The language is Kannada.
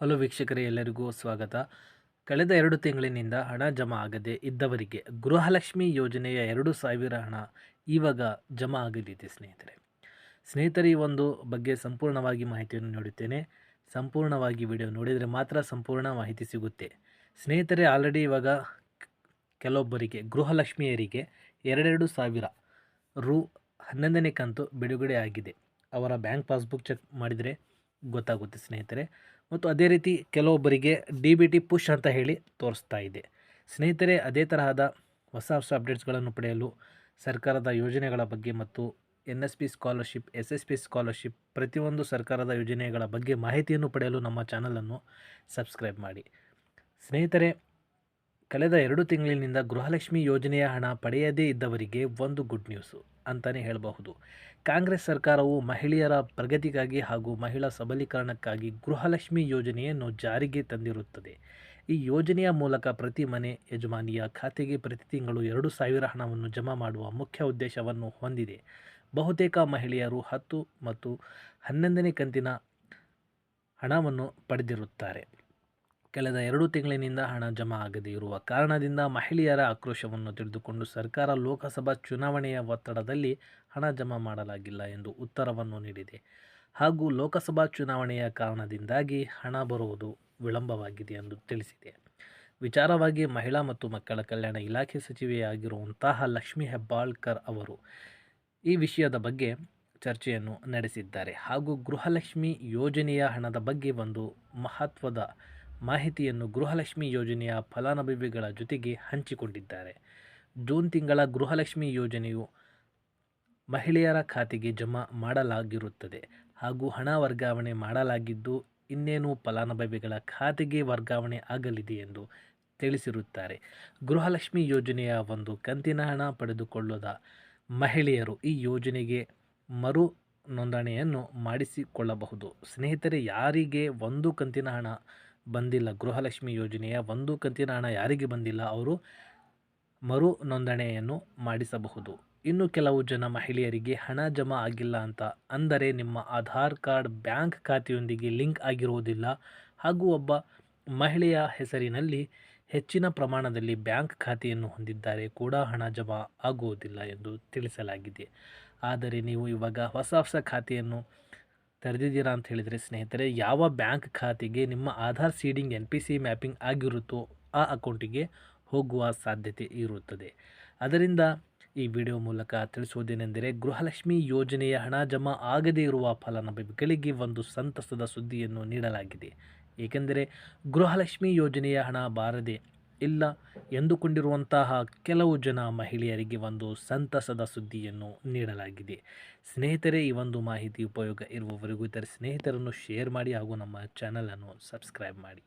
ಹಲೋ ವೀಕ್ಷಕರೇ, ಎಲ್ಲರಿಗೂ ಸ್ವಾಗತ. ಕಳೆದ ಎರಡು ತಿಂಗಳಿನಿಂದ ಹಣ ಜಮಾ ಆಗದೆ ಇದ್ದವರಿಗೆ ಗೃಹಲಕ್ಷ್ಮಿ ಯೋಜನೆಯ ಎರಡು ಸಾವಿರ ಹಣ ಇವಾಗ ಜಮಾ ಆಗಲಿದೆ ಸ್ನೇಹಿತರೆ. ಸ್ನೇಹಿತರೆ, ಈ ಒಂದು ಬಗ್ಗೆ ಸಂಪೂರ್ಣವಾಗಿ ಮಾಹಿತಿಯನ್ನು ನೀಡುತ್ತೇನೆ. ಸಂಪೂರ್ಣವಾಗಿ ವಿಡಿಯೋ ನೋಡಿದರೆ ಮಾತ್ರ ಸಂಪೂರ್ಣ ಮಾಹಿತಿ ಸಿಗುತ್ತೆ. ಸ್ನೇಹಿತರೆ, ಆಲ್ರೆಡಿ ಇವಾಗ ಕೆಲವೊಬ್ಬರಿಗೆ, ಗೃಹಲಕ್ಷ್ಮಿಯರಿಗೆ ಎರಡೆರಡು ಸಾವಿರ ರು ಹನ್ನೊಂದನೇ ಕಂತು ಬಿಡುಗಡೆ ಆಗಿದೆ. ಅವರ ಬ್ಯಾಂಕ್ ಪಾಸ್ಬುಕ್ ಚೆಕ್ ಮಾಡಿದರೆ ಗೊತ್ತಾಗುತ್ತೆ ಸ್ನೇಹಿತರೆ. ಮತ್ತು ಅದೇ ರೀತಿ ಕೆಲವೊಬ್ಬರಿಗೆ ಡಿ ಬಿ ಟಿ ಪುಷ್ ಅಂತ ಹೇಳಿ ತೋರಿಸ್ತಾ ಇದೆ. ಸ್ನೇಹಿತರೆ, ಅದೇ ತರಹದ ಹೊಸ ಹೊಸ ಅಪ್ಡೇಟ್ಸ್ಗಳನ್ನು ಪಡೆಯಲು ಸರ್ಕಾರದ ಯೋಜನೆಗಳ ಬಗ್ಗೆ ಮತ್ತು N S P scholarship, S S P scholarship ಪ್ರತಿಯೊಂದು ಸರ್ಕಾರದ ಯೋಜನೆಗಳ ಬಗ್ಗೆ ಮಾಹಿತಿಯನ್ನು ಪಡೆಯಲು ನಮ್ಮ ಚಾನಲನ್ನು ಸಬ್ಸ್ಕ್ರೈಬ್ ಮಾಡಿ. ಸ್ನೇಹಿತರೆ, ಕಳೆದ ಎರಡು ತಿಂಗಳಿನಿಂದ ಗೃಹಲಕ್ಷ್ಮಿ ಯೋಜನೆಯ ಹಣ ಪಡೆಯದೇ ಇದ್ದವರಿಗೆ ಒಂದು ಗುಡ್ ನ್ಯೂಸು. ಅಂತಲೇ ಹೇಳಬಹುದು. ಕಾಂಗ್ರೆಸ್ ಸರ್ಕಾರವು ಮಹಿಳೆಯರ ಪ್ರಗತಿಗಾಗಿ ಹಾಗೂ ಮಹಿಳಾ ಸಬಲೀಕರಣಕ್ಕಾಗಿ ಗೃಹಲಕ್ಷ್ಮಿ ಯೋಜನೆಯನ್ನು ಜಾರಿಗೆ ತಂದಿರುತ್ತದೆ. ಈ ಯೋಜನೆಯ ಮೂಲಕ ಪ್ರತಿ ಮನೆ ಯಜಮಾನಿಯ ಖಾತೆಗೆ ಪ್ರತಿ ತಿಂಗಳು ಎರಡು ಸಾವಿರ ಹಣವನ್ನು ಜಮಾ ಮಾಡುವ ಮುಖ್ಯ ಉದ್ದೇಶವನ್ನು ಹೊಂದಿದೆ. ಬಹುತೇಕ ಮಹಿಳೆಯರು ಹತ್ತು ಮತ್ತು ಹನ್ನೊಂದನೇ ಕಂತಿನ ಹಣವನ್ನು ಪಡೆದಿರುತ್ತಾರೆ. ಕಳೆದ ಎರಡು ತಿಂಗಳಿನಿಂದ ಹಣ ಜಮಾ ಆಗದೇ ಇರುವ ಕಾರಣದಿಂದ ಮಹಿಳೆಯರ ಆಕ್ರೋಶವನ್ನು ತಿಳಿದುಕೊಂಡು ಸರ್ಕಾರ ಲೋಕಸಭಾ ಚುನಾವಣೆಯ ಒತ್ತಡದಲ್ಲಿ ಹಣ ಜಮಾ ಮಾಡಲಾಗಿಲ್ಲ ಎಂದು ಉತ್ತರವನ್ನು ನೀಡಿದೆ. ಹಾಗೂ ಲೋಕಸಭಾ ಚುನಾವಣೆಯ ಕಾರಣದಿಂದಾಗಿ ಹಣ ಬರುವುದು ವಿಳಂಬವಾಗಿದೆ ಎಂದು ತಿಳಿಸಿದೆ. ವಿಚಾರವಾಗಿ ಮಹಿಳಾ ಮತ್ತು ಮಕ್ಕಳ ಕಲ್ಯಾಣ ಇಲಾಖೆ ಸಚಿವೆಯಾಗಿರುವಂತಹ ಲಕ್ಷ್ಮಿ ಹೆಬ್ಬಾಳ್ಕರ್ ಅವರು ಈ ವಿಷಯದ ಬಗ್ಗೆ ಚರ್ಚೆಯನ್ನು ನಡೆಸಿದ್ದಾರೆ. ಹಾಗೂ ಗೃಹಲಕ್ಷ್ಮಿ ಯೋಜನೆಯ ಹಣದ ಬಗ್ಗೆ ಒಂದು ಮಹತ್ವದ ಮಾಹಿತಿಯನ್ನು ಗೃಹಲಕ್ಷ್ಮಿ ಯೋಜನೆಯ ಫಲಾನುಭವಿಗಳ ಜೊತೆಗೆ ಹಂಚಿಕೊಂಡಿದ್ದಾರೆ. ಜೂನ್ ತಿಂಗಳ ಗೃಹಲಕ್ಷ್ಮಿ ಯೋಜನೆಯು ಮಹಿಳೆಯರ ಖಾತೆಗೆ ಜಮಾ ಮಾಡಲಾಗಿರುತ್ತದೆ ಹಾಗೂ ಹಣ ವರ್ಗಾವಣೆ ಮಾಡಲಾಗಿದ್ದು, ಇನ್ನೇನು ಫಲಾನುಭವಿಗಳ ಖಾತೆಗೆ ವರ್ಗಾವಣೆ ಆಗಲಿದೆ ಎಂದು ತಿಳಿಸಿರುತ್ತಾರೆ. ಗೃಹಲಕ್ಷ್ಮಿ ಯೋಜನೆಯ ಒಂದು ಕಂತಿನ ಹಣ ಪಡೆದುಕೊಳ್ಳದ ಮಹಿಳೆಯರು ಈ ಯೋಜನೆಗೆ ಮರು ನೋಂದಣಿಯನ್ನು ಮಾಡಿಸಿಕೊಳ್ಳಬಹುದು. ಸ್ನೇಹಿತರೆ, ಯಾರಿಗೆ ಒಂದು ಕಂತಿನ ಹಣ ಬಂದಿಲ್ಲ, ಗೃಹಲಕ್ಷ್ಮಿ ಯೋಜನೆಯ ಒಂದು ಕಂತಿನ ಹಣ ಯಾರಿಗೆ ಬಂದಿಲ್ಲ, ಅವರು ಮರು ನೋಂದಣಿಯನ್ನು ಮಾಡಿಸಬಹುದು. ಇನ್ನು ಕೆಲವು ಜನ ಮಹಿಳೆಯರಿಗೆ ಹಣ ಜಮಾ ಆಗಿಲ್ಲ ಅಂತ ಅಂದರೆ ನಿಮ್ಮ ಆಧಾರ್ ಕಾರ್ಡ್ ಬ್ಯಾಂಕ್ ಖಾತೆಯೊಂದಿಗೆ ಲಿಂಕ್ ಆಗಿರುವುದಿಲ್ಲ. ಹಾಗೂ ಒಬ್ಬ ಮಹಿಳೆಯ ಹೆಸರಿನಲ್ಲಿ ಹೆಚ್ಚಿನ ಪ್ರಮಾಣದಲ್ಲಿ ಬ್ಯಾಂಕ್ ಖಾತೆಯನ್ನು ಹೊಂದಿದ್ದಾರೆ ಕೂಡ ಹಣ ಜಮಾ ಆಗುವುದಿಲ್ಲ ಎಂದು ತಿಳಿಸಲಾಗಿದೆ. ಆದರೆ ನೀವು ಇವಾಗ ಹೊಸ ಹೊಸ ಖಾತೆಯನ್ನು ತೆರೆದಿದ್ದೀರಾ ಅಂತ ಹೇಳಿದರೆ, ಸ್ನೇಹಿತರೆ, ಯಾವ ಬ್ಯಾಂಕ್ ಖಾತೆಗೆ ನಿಮ್ಮ Aadhaar seeding, N P C mapping ಆಗಿರುತ್ತೋ ಆ ಅಕೌಂಟಿಗೆ ಹೋಗುವ ಸಾಧ್ಯತೆ ಇರುತ್ತದೆ. ಅದರಿಂದ ಈ ವಿಡಿಯೋ ಮೂಲಕ ತಿಳಿಸುವುದೇನೆಂದರೆ ಗೃಹಲಕ್ಷ್ಮಿ ಯೋಜನೆಯ ಹಣ ಜಮಾ ಆಗದೇ ಇರುವ ಫಲಾನುಭವಿಗಳಿಗೆ ಒಂದು ಸಂತಸದ ಸುದ್ದಿಯನ್ನು ನೀಡಲಾಗಿದೆ. ಏಕೆಂದರೆ, ಗೃಹಲಕ್ಷ್ಮಿ ಯೋಜನೆಯ ಹಣ ಬಾರದೆ ಇಲ್ಲ ಎಂದುಕೊಂಡಿರುವಂತಹ ಕೆಲವು ಜನ ಮಹಿಳೆಯರಿಗೆ ಒಂದು ಸಂತಸದ ಸುದ್ದಿಯನ್ನು ನೀಡಲಾಗಿದೆ. ಸ್ನೇಹಿತರೆ, ಈ ಒಂದು ಮಾಹಿತಿ ಉಪಯೋಗ ಇರುವವರೆಗೂ ಇತರ ಸ್ನೇಹಿತರನ್ನು ಶೇರ್ ಮಾಡಿ ಹಾಗೂ ನಮ್ಮ ಚಾನಲನ್ನು ಸಬ್ಸ್ಕ್ರೈಬ್ ಮಾಡಿ.